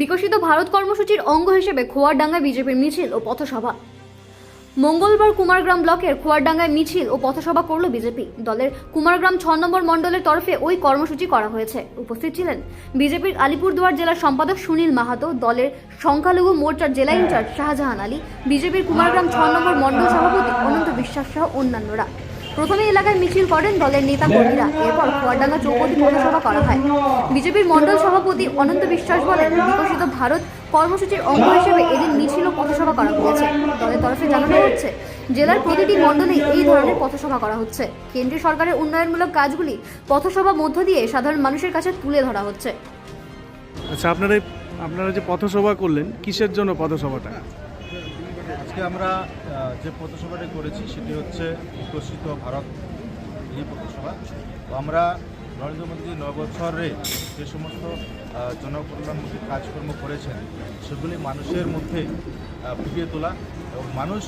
বিকশিত ভারত কর্মসূচির অঙ্গ হিসেবে খোয়ারডাঙ্গা বিজেপির মিছিল ও পথসভা। মঙ্গলবার কুমারগ্রাম ব্লকের খোয়ারডাঙ্গায় মিছিল ও পথসভা করল বিজেপি। দলের কুমারগ্রাম ছ নম্বর মণ্ডলের তরফে ওই কর্মসূচি করা হয়েছে। উপস্থিত ছিলেন বিজেপির আলিপুরদুয়ার জেলার সম্পাদক সুনীল মাহাতো, দলের সংখ্যালঘু মোর্চার জেলা ইনচার্জ শাহজাহান আলী, বিজেপির কুমারগ্রাম ছ নম্বর মণ্ডল সভাপতি অনন্ত বিশ্বাস সহ অন্যান্যরা। প্রথমে এলাকায় মিছিল করেন দলের নেতা কর্মীরা, এরপর খোয়ারডাঙ্গা চৌপতি পথসভা করা হয়। বিজেপির মণ্ডল সভাপতি অনন্ত বিশ্বাস বলেন, বিকশিত ভারত কর্মসূচির অঙ্গ হিসেবে এদিন পথসভা করা হয়েছে। দলের তরফে জানানো হচ্ছে জেলার প্রতিটি মণ্ডলে এই ধরনের পথসভা করা হচ্ছে। কেন্দ্রীয় সরকারের উন্নয়নমূলক কাজগুলি পথসভা মধ্য দিয়ে সাধারণ মানুষের কাছে তুলে ধরা হচ্ছে। আচ্ছা আপনারা আপনারা যে পথসভা করলেন কিসের জন্য পথসভাটা? আজকে আমরা যে পথসভাটি করেছি সেটি হচ্ছে বিকশিত ভারত এই পথসভা। তো আমরা নরেন্দ্র মোদী নয় বছরে যে সমস্ত জনকল্যাণমুখী কাজকর্ম করেছেন, সেগুলি মানুষের মধ্যে ফুটিয়ে তোলা এবং মানুষ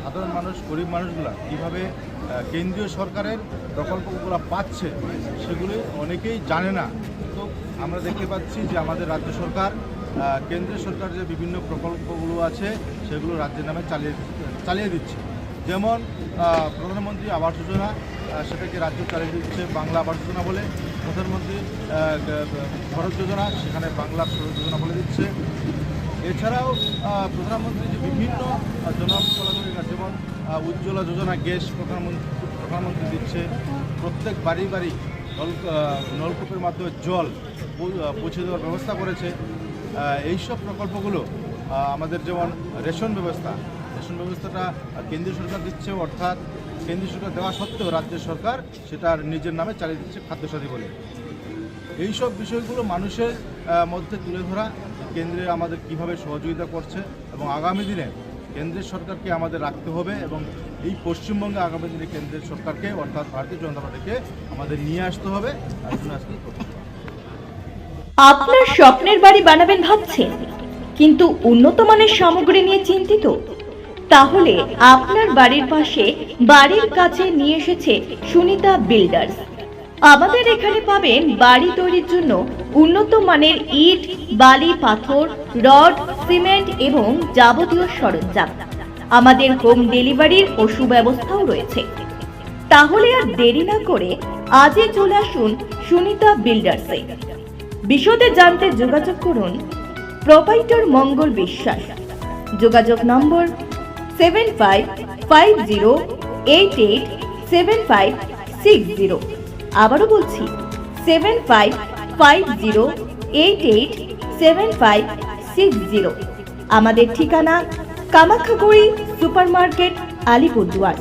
সাধারণ মানুষ, গরিব মানুষগুলা কীভাবে কেন্দ্রীয় সরকারের প্রকল্পগুলো পাচ্ছে, সেগুলি অনেকেই জানে না। তো আমরা দেখতে পাচ্ছি যে আমাদের রাজ্য সরকার কেন্দ্রীয় সরকার যে বিভিন্ন প্রকল্পগুলো আছে, সেগুলো রাজ্যের নামে চালিয়ে চালিয়ে দিচ্ছে। যেমন প্রধানমন্ত্রী আবাস যোজনা সেটাকে রাজ্য চালিয়ে দিচ্ছে বাংলা আবাস যোজনা বলে। প্রধানমন্ত্রী সড়ক যোজনা, সেখানে বাংলা সড়ক যোজনা বলে দিচ্ছে। এছাড়াও প্রধানমন্ত্রী যে বিভিন্ন জনকল্যাণমূলক যেমন উজ্জ্বলা যোজনা গ্যাস প্রধানমন্ত্রী প্রধানমন্ত্রী দিচ্ছে। প্রত্যেক বাড়ি বাড়ি নল নলকূপের মাধ্যমে জল পৌঁছে দেওয়ার ব্যবস্থা করেছে। এইসব প্রকল্পগুলো আমাদের যেমন রেশন ব্যবস্থা, রেশন ব্যবস্থাটা কেন্দ্রীয় সরকার দিচ্ছে, অর্থাৎ কেন্দ্রীয় সরকার দেওয়া সত্ত্বেও রাজ্য সরকার সেটার নিজের নামে চালিয়ে দিচ্ছে খাদ্যসাথী বলে। এইসব বিষয়গুলো মানুষের মধ্যে তুলে ধরা কেন্দ্রে আমাদের কীভাবে সহযোগিতা করছে এবং আগামী দিনে কেন্দ্রের সরকারকে আমাদের রাখতে হবে এবং এই পশ্চিমবঙ্গে আগামী দিনে কেন্দ্রের সরকারকে, অর্থাৎ ভারতীয় জনতা পার্টিকে আমাদের নিয়ে আসতে হবে। আপনার স্বপ্নের বাড়ি বানাবেন ভাবছেন, কিন্তু উন্নত মানের সামগ্রী নিয়ে চিন্তিত? তাহলে আপনার বাড়ির পাশে বাড়ির কাছে নিয়ে এসেছে সুনিতা বিল্ডার্স। আমাদের এখানে পাবেন বাড়ি তৈরির জন্য উন্নত মানের ইট, বালি, পাথর, রড, সিমেন্ট এবং যাবতীয় সরঞ্জাম। আমাদের হোম ডেলিভারির ও সুব্যবস্থাও রয়েছে। তাহলে আর দেরি না করে আজই চলে আসুন সুনিতা বিল্ডার্সে। বিশদে জানতে যোগাযোগ করুন প্রোপাইটর মঙ্গল বিশ্বাস। যোগাযোগ নম্বর seven five five zero eight eight seven five six zero আবারও বলছি seven five five zero eight eight seven five six zero আমাদের ঠিকানা কামাখ্যাগুড়ি সুপার মার্কেট আলিপুরদুয়ার।